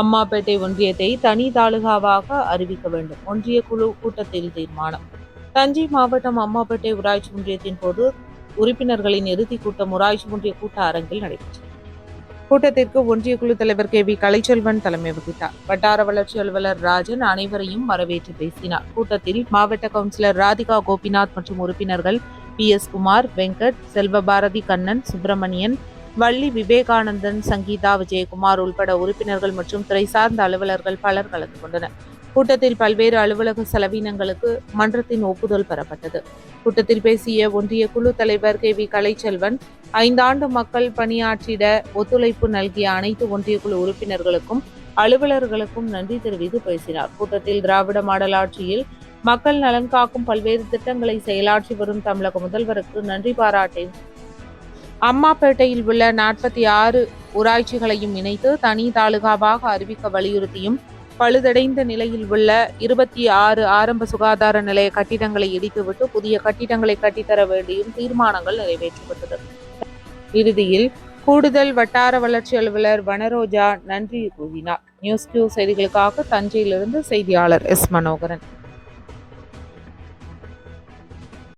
அம்மாப்பேட்டை ஒன்றியத்தை தனி தாலுகாவாக அறிவிக்க வேண்டும். ஒன்றிய குழு கூட்டத்தில் தீர்மானம். தஞ்சை மாவட்டம் அம்மாப்பேட்டை ஊராட்சி ஒன்றியத்தின் போது உறுப்பினர்களின் இறுதிக் கூட்டம் ஊராட்சி ஒன்றிய கூட்ட அரங்கில் நடைபெற்றது. கூட்டத்திற்கு ஒன்றிய குழு தலைவர் கே வி கலைச்செல்வன் தலைமை வகித்தார். வட்டார வளர்ச்சி அலுவலர் ராஜன் அனைவரையும் வரவேற்று பேசினார். கூட்டத்தில் மாவட்ட கவுன்சிலர் ராதிகா கோபிநாத் மற்றும் உறுப்பினர்கள் பி எஸ் குமார் வெங்கட் செல்வபாரதி கண்ணன் சுப்பிரமணியன் வள்ளி விவேகானந்தன் சங்கீதா விஜயகுமார் உள்பட உறுப்பினர்கள் மற்றும் துறை சார்ந்த அலுவலர்கள் பலர் கலந்து கொண்டனர். கூட்டத்தில் பல்வேறு அலுவலக செலவினங்களுக்கு மன்றத்தின் ஒப்புதல் பெறப்பட்டது. கூட்டத்தில் பேசிய ஒன்றிய குழு தலைவர் கே வி. கலைச்செல்வன் ஐந்தாண்டு மக்கள் பணியாற்றிட ஒத்துழைப்பு நல்கிய அனைத்து ஒன்றிய குழு உறுப்பினர்களுக்கும் அலுவலர்களுக்கும் நன்றி தெரிவித்து பேசினார். கூட்டத்தில் திராவிட மாடல் ஆட்சியில் மக்கள் நலன் காக்கும் பல்வேறு திட்டங்களை செயலாற்றி வரும் தமிழக முதல்வருக்கு நன்றி பாராட்டி அம்மாப்பேட்டையில் உள்ள நாற்பத்தி ஆறு ஊராட்சிகளையும் இணைத்து தனி தாலுகாவாக அறிவிக்க வலியுறுத்தியும் பழுதடைந்த நிலையில் உள்ள இருபத்தி ஆறு ஆரம்ப சுகாதார நிலைய கட்டிடங்களை இடித்துவிட்டு புதிய கட்டிடங்களை கட்டித்தர வேண்டியும் தீர்மானங்கள் நிறைவேற்றப்பட்டது. இறுதியில் கூடுதல் வட்டார வளர்ச்சி அலுவலர் வனரோஜா நன்றி கூறினார். நியூஸ் கியூ செய்திகளுக்காக தஞ்சையிலிருந்து செய்தியாளர் எஸ் மனோகரன்.